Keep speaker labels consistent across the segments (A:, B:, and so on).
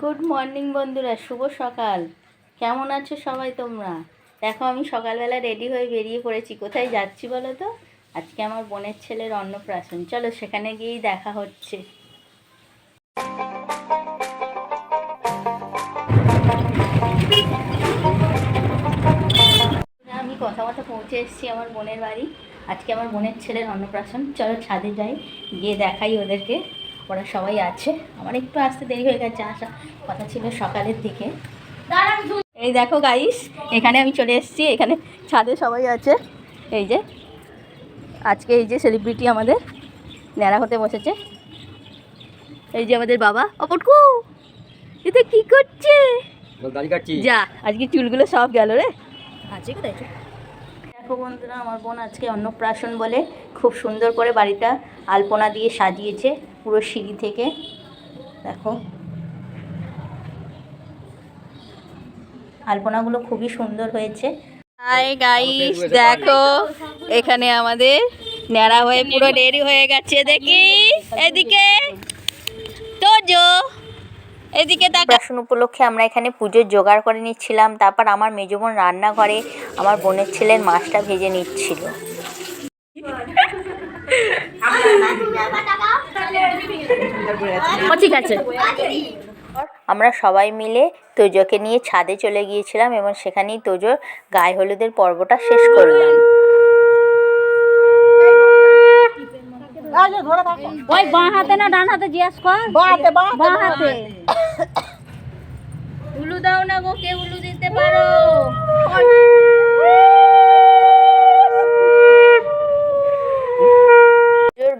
A: Good morning বন্ধুরা, শুভ সকাল। কেমন আছো সবাই তোমরা? দেখো, আমি সকালবেলা রেডি হয়ে বেরিয়ে পড়েছি। কোথায় যাচ্ছি বলো তো? আজকে আমার বোনের ছেলের অন্নপ্রাশন। চলো, সেখানে গিয়েই দেখা হচ্ছে। আমি কথা কথা পৌঁছে এসেছি আমার বোনের বাড়ি। আজকে আমার বোনের ছেলের অন্নপ্রাশন। চলো, ছাদে যাই, গিয়ে দেখাই ওদেরকে। ওরা সবাই আছে। আমার একটু আসতে দেরি হয়ে গেছে আসা কথা ছিল সকালের দিকে। এই দেখো গাইস এখানে আমি চলে এসেছি এখানে ছাদে সবাই আছে। এই যে আজকে এই যে সেলিব্রিটি আমাদের ন্যাড়া হতে বসেছে। এই যে আমাদের বাবা অপটকু এতে কি করছে? যা আজকে চুলগুলো সব গেল রে। আছে কোথায়? দেখো বন্ধুরা, আমার বোন আজকে অন্নপ্রাশন বলে খুব সুন্দর করে বাড়িটা আলপনা দিয়ে সাজিয়েছে, পুরো সিঁড়ি থেকে। দেখো। আলপনাগুলো খুবই সুন্দর হয়েছে। গাইস দেখো, এখানে আমাদের ন্যাড়া হয়ে পুরো রেডি হয়ে গেছে দেখি। এদিকে। এদিকে প্রাশন উপলক্ষে আমরা এখানে পুজোর জোগাড় করে নিচ্ছিলাম তারপর আমার মেজো বোন রান্নাঘরে আমার বোনের ছেলের মাছটা ভেজে নিচ্ছিল। ঠিক আছে। আমরা সবাই মিলে তোজোকে নিয়ে ছাদে চলে গিয়েছিলাম এবং সেখানেই তোজোর গায়ে হলুদের পর্বটা শেষ করলাম।
B: ওই বাঁ হাতে না ডান হাতে জিজ্ঞেস কর। বাঁ হাতে
A: উলু দাও না গো কে উলু দিতে পারো।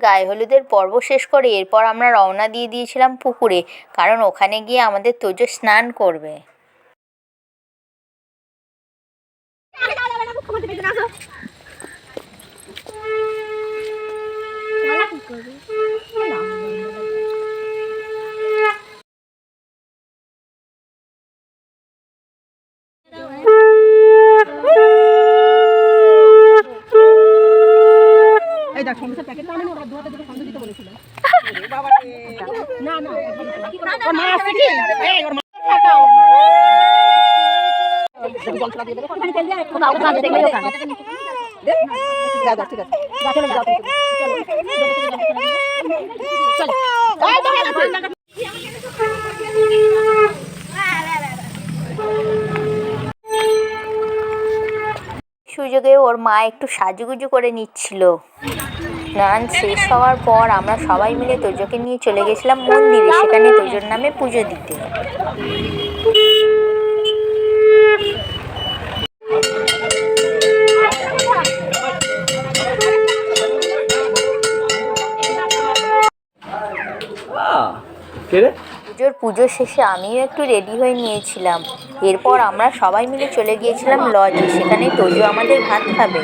A: গায়ে হলুদের পর্ব শেষ করে এরপর আমরা রওনা দিয়ে দিয়েছিলাম পুকুরে কারণ ওখানে গিয়ে আমাদের তোজো স্নান করবে।
B: সন্দেশের প্যাকেট না ওরা সন্দেশ দিতে না না ওর মা আসছে কি ওর মা ঠিক আছে যাও চলো হয়ে
A: সুযোগে ওর মা একটু সাজুগুজু করে নিচ্ছিল স্নান শেষ হওয়ার পর আমরা সবাই মিলে তোজোকে নিয়ে চলে গেছিলাম মন্দিরে সেখানে তোজোর নামে পুজো দিতে। পুজোর পুজো শেষে আমিও একটু রেডি হয়ে নিয়েছিলাম। এরপর আমরা সবাই মিলে চলে গিয়েছিলাম লজে সেখানে তোজো আমাদের ভাত খাবে।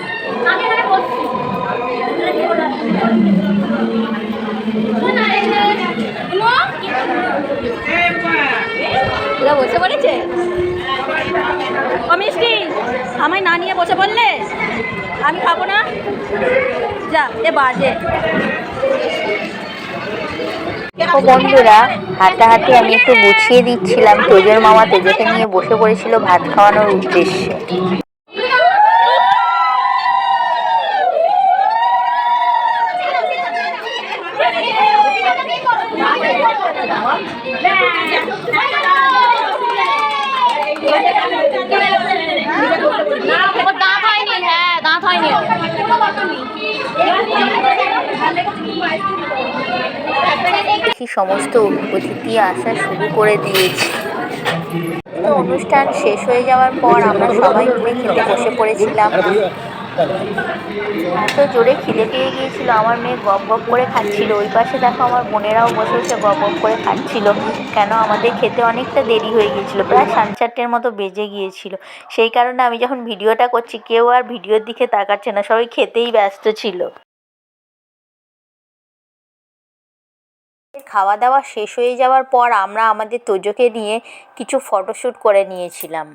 B: মিষ্টি, আমায় না নিয়ে বসে পড়লে আমি খাব না? যা, এ বাজে।
A: ও বন্ধুরা, হাঁটাহাঁটি আমি একটু গুছিয়ে দিচ্ছিলাম। তোজোর মামা তেজোকে নিয়ে বসে পড়েছিল ভাত খাওয়ানোর উদ্দেশ্যে। সমস্ত অতিথি আসা শুরু করে দিয়েছি। অনুষ্ঠান শেষ হয়ে যাওয়ার পর আমরা সবাই মিলে খেতে বসে পড়েছিলাম। এত জোরে খিদে পেয়ে গিয়েছিল, আমার মেয়ে গপ গপ করে খাচ্ছিল। ওই পাশে দেখো আমার বোনেরাও বসে বসে গপ গপ করে খাচ্ছিল। কেন? আমাদের খেতে অনেকটা দেরি হয়ে গিয়েছিল, প্রায় সাড়ে চারটের মতো বেজে গিয়েছিল। সেই কারণে আমি যখন ভিডিওটা করছি, কেউ আর ভিডিওর দিকে তাকাচ্ছে না, সবাই খেতেই ব্যস্ত ছিল। খাওয়া দাওয়া শেষ হয়ে যাওয়ার পর আমরা আমাদের তোজোকে নিয়ে কিছু ফটোশ্যুট করে নিয়েছিলাম।